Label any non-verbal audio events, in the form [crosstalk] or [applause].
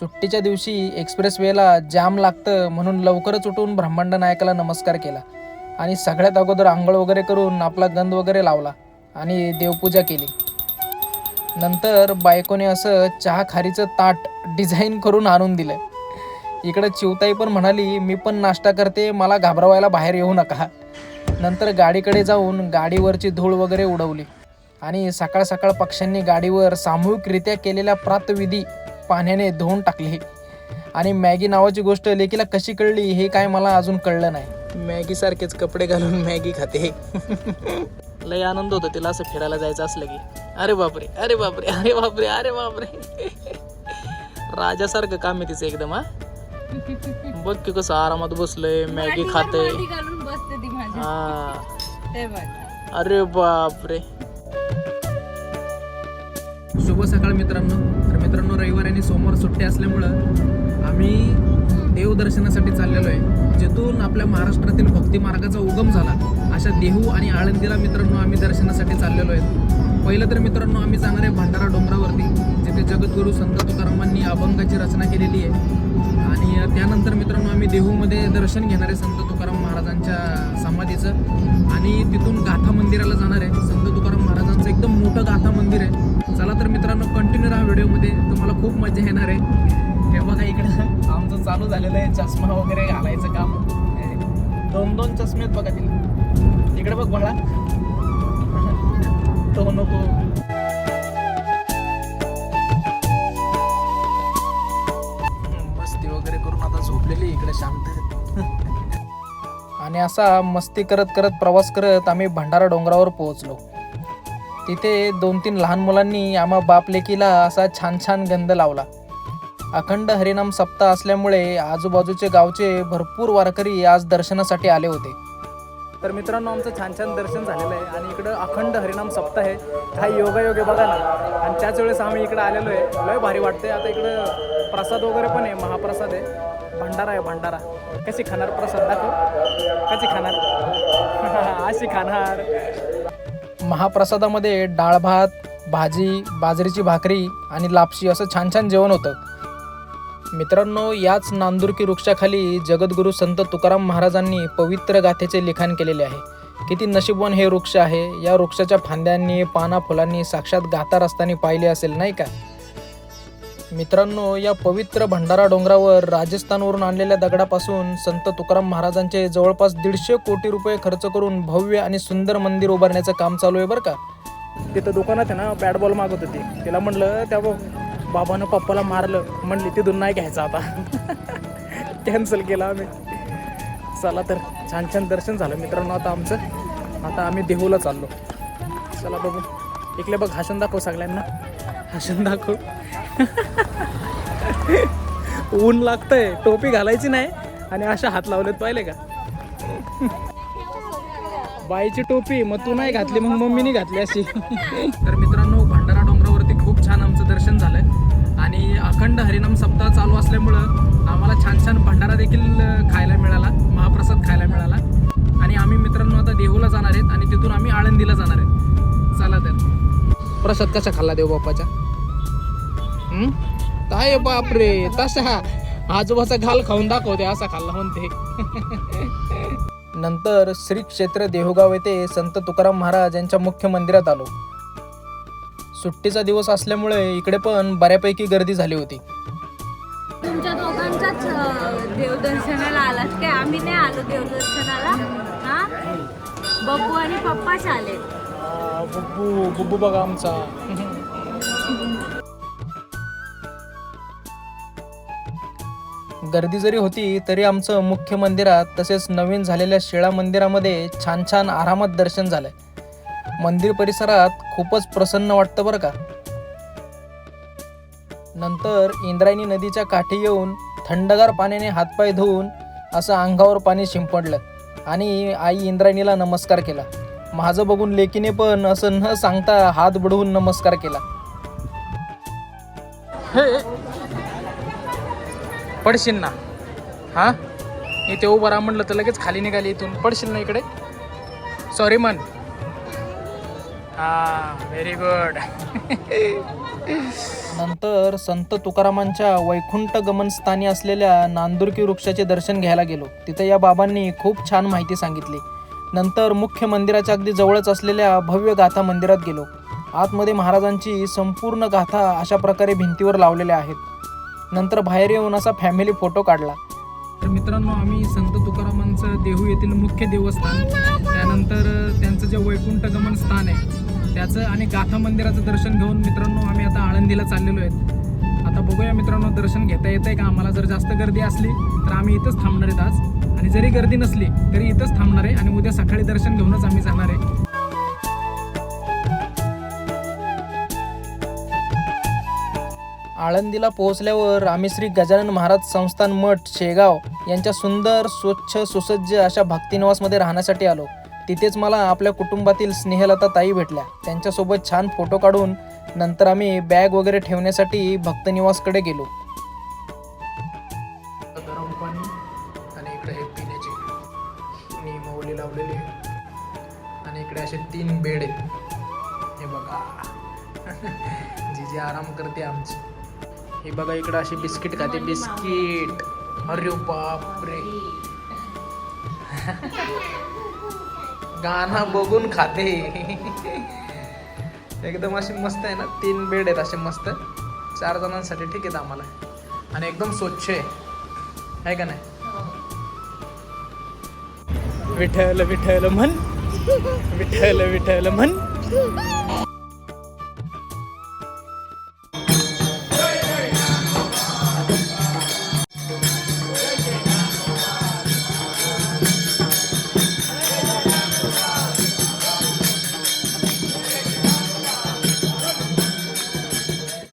सुट्टीच्या दिवशी एक्सप्रेस वेला जाम लागतं म्हणून लवकरच उठून ब्रह्मांड नायकाला नमस्कार केला. आणि सगळ्यात अगोदर आंघोळ वगैरे करून आपला गंध वगैरे लावला आणि देवपूजा केली. नंतर बायकोने असं चहा खारीचं ताट डिझाईन करून आणून दिलं. इकडं चिवताई पण म्हणाली मी पण नाश्ता करते मला घाबरवायला बाहेर येऊ नका. नंतर गाडीकडे जाऊन गाडीवरची धूळ वगैरे उडवली. आणि सकाळ सकाळ पक्ष्यांनी गाडीवर सामूहिकरित्या केलेल्या प्रातविधी पाण्याने धुवून टाकली आणि मॅगी नावाची गोष्ट लेकीला कशी कळली हे काय मला अजून कळलं नाही. मॅगी सारखेच कपडे घालून मॅगी खाते. लय आनंद होतो तिला असं फिरायला जायचं असलं की. अरे बापरे अरे बापरे अरे बापरे अरे बापरे. राजासारखं काम आहे तिचं एकदम हा. बघ की कसं आरामात बसलंय मॅगी खाते हा. अरे बापरे. शुभ सकाळ मित्रांनो. तर मित्रांनो रविवार आणि सोमवार सुट्टी असल्यामुळं आम्ही देवदर्शनासाठी चाललेलो आहे. जिथून आपल्या महाराष्ट्रातील भक्ती मार्गाचा उगम झाला अशा देहू आणि आळंदीला मित्रांनो आम्ही दर्शनासाठी चाललेलो आहे. पहिलं तर मित्रांनो आम्ही जाणार आहे भंडारा डोंगरावरती जिथे जगद्गुरू संत तुकारामांनी अभंगाची रचना केलेली आहे. आणि त्यानंतर मित्रांनो आम्ही देहूमध्ये दर्शन घेणार आहे संत तुकाराम महाराजांच्या समाधीचं. आणि तिथून गाथा मंदिराला जाणार आहे. संत तुकाराम महाराजांचं एकदम मोठं गाथा मंदिर आहे. चला तर मित्रांनो कंटिन्यू राहा व्हिडिओमध्ये. तुम्हाला खूप मजा येणार आहे. हे बघा इकडं आमचं चालू झालेलं आहे. चष्मा वगैरे घालायचं काम. दोन दोन चष्मे आहेत बघा तिला. इकडे बघ बाळा. [laughs] तो नको. मस्ती वगैरे करून आता झोपलेली इकडे शांत. [laughs] आणि असा मस्ती करत करत प्रवास करत आम्ही भंडारा डोंगरावर पोहोचलो. तिथे दोन तीन लहान मुलांनी आम्हा बाप लेकीला असा छान छान गंध लावला. अखंड हरिनाम सप्ताह असल्यामुळे आजूबाजूचे गावचे भरपूर वारकरी आज दर्शनासाठी आले होते. तर मित्रांनो आमचं छान छान दर्शन झालेलं आहे आणि इकडं अखंड हरिनाम सप्ताह आहे. हा योगायोग आहे बघा ना. आणि त्याच वेळेस आम्ही इकडे आलेलो आहे. लय भारी वाटते आता इकडं प्रसाद वगैरे पण आहे. महाप्रसाद आहे. भंडारा आहे भंडारा. कशी खाणार प्रसाद? दाखव. कशी खाणार? [laughs] अशी खाणार. महाप्रसादामध्ये डाळ भात भाजी बाजरीची भाकरी आणि लापशी असं छान छान जेवण होतं. मित्रांनो याच नांदुरकी वृक्षाखाली जगद्गुरू संत तुकाराम महाराजांनी पवित्र गाथेचे लिखाण केलेले आहे. किती नशीबवान हे वृक्ष आहे. या वृक्षाच्या फांद्यांनी पाना फुलांनी साक्षात गाथा रस्त्याने पाहिले असेल नाही का? मित्रांनो या पवित्र भंडारा डोंगरावर राजस्थानवरून आणलेल्या दगडापासून संत तुकाराम महाराजांचे जवळपास दीडशे कोटी रुपये खर्च करून भव्य आणि सुंदर मंदिर उभारण्याचं काम चालू आहे बरं का? तिथं दुकानात आहे ना बॅट बॉल मागत होती. तिला म्हणलं त्या बाबानं पप्पाला मारलं. म्हणली तिथून नाही घ्यायचं आता. [laughs] कॅन्सल केलं आम्ही. चला तर छान छान दर्शन झालं मित्रांनो आता आमचं. आता आम्ही देहूला चाललो. चला बघू. इकडे बघ हाशन दाखव सगळ्यांना. हाशन दाखव. [laughs] ऊन लागतंय टोपी घालायची नाही आणि अशा हात लावलेत पाहिले का? बाईची टोपी मग तू नाही घातली मग मम्मीने घातली अशी. [laughs] तर मित्रांनो भंडारा डोंगरावरती खूप छान आमचं दर्शन झालंय. आणि अखंड हरिनाम सप्ताह चालू असल्यामुळं आम्हाला छान छान भंडारा देखील खायला मिळाला महाप्रसाद खायला मिळाला. आणि आम्ही मित्रांनो आता देहूला जाणार आहेत आणि तिथून आम्ही आळंदीला जाणार आहेत. चला तर. प्रसाद कसा खाल्ला देव बाप्पाच्या? काय बापरे तसा आजोबाचा घाल खाऊन दाखवते असा खाल्ला म्हणते. नंतर श्री क्षेत्र देहुगाव येथे संत तुकाराम महाराज यांच्या मुख्य मंदिरात आलो. सुट्टीचा दिवस असल्यामुळे इकडे पण बऱ्यापैकी गर्दी झाली होती. तुमच्या दोघांचाच देवदर्शनाला आलात काय? आम्ही नाही आलो देवदर्शनाला. हा? बब्बू आणि पप्पाच आले बुब्बू बुब्बू बघा आमचा. गर्दी जरी होती तरी आमचं मुख्य मंदिरात तसेच नवीन झालेल्या शिळा मंदिरामध्ये छान छान आरामात दर्शन झालंय. मंदिर परिसरात खूपच प्रसन्न वाटतं बरं का? नंतर इंद्रायणी नदीच्या काठी येऊन थंडगार पाण्याने हातपाय धुवून असं अंगावर पाणी शिंपडलं आणि आई इंद्रायणीला नमस्कार केला. माझं बघून लेकीने पण असं न सांगता हात बुडवून नमस्कार केला. पडशील ना. हां? इथे उभं राहा म्हणलं तर लगेच खाली निघाली इथून. पडशील ना इकडे? सॉरी मन. हां व्हेरी गुड नंतर संत तुकारामांच्या वैकुंठ गमनस्थानी असलेल्या नांदुरकी वृक्षाचे दर्शन घ्यायला गेलो. तिथे या बाबांनी खूप छान माहिती सांगितली. नंतर मुख्य मंदिराच्या अगदी जवळच असलेल्या भव्य गाथा मंदिरात गेलो. आतमध्ये महाराजांची संपूर्ण गाथा अशा प्रकारे भिंतीवर लावलेल्या आहेत. नंतर बाहेर येऊन असा फॅमिली फोटो काढला. तर मित्रांनो आम्ही संत तुकारामांचं देहू येथील मुख्य देवस्थान त्यानंतर त्यांचं जे वैकुंठ गमन स्थान आहे त्याचं आणि गाथा मंदिराचं दर्शन घेऊन मित्रांनो आम्ही आता आळंदीला चाललेलो आहेत आता बघूया मित्रांनो दर्शन घेता येतंय का? आम्हाला जर जास्त गर्दी असली तर आम्ही इथंच थांबणार आहेत आज. आणि जरी गर्दी नसली तरी इथंच थांबणार आहे आणि उद्या सकाळी दर्शन घेऊनच आम्ही जाणार आहे. आळंदीला पोहोचल्यावर आम्ही श्री गजानन महाराज संस्थान मठ शेगाव यांच्या सुंदर स्वच्छ सुसज्ज अशा भक्तिनिवासमध्ये राहण्यासाठी आलो. तिथेच मला आपल्या कुटुंबातील स्नेहलता ताई भेटल्या. त्यांच्यासोबत छान फोटो काढून नंतर आम्ही बॅग वगैरे ठेवण्यासाठी भक्तनिवासकडे गेलो. गरम पाणी आणि इकडे हे पिण्याची नियमावली लावलेली आणि इकडे असे तीन बेड. आहेत हे बघा. [laughs] जी जी आराम करते आमची. हे बघा इकडं अशी बिस्किट खाते. बिस्किट. अरे बापरे. गाणं बघून खाते. एकदम अशी मस्त आहे ना तीन बेड आहेत असे मस्त. चार जणांसाठी ठीक आहेत आम्हाला. आणि एकदम स्वच्छ आहे. आहे का नाही? विठ्ठल विठ्ठल म्हण. विठ्ठल विठ्ठल म्हण.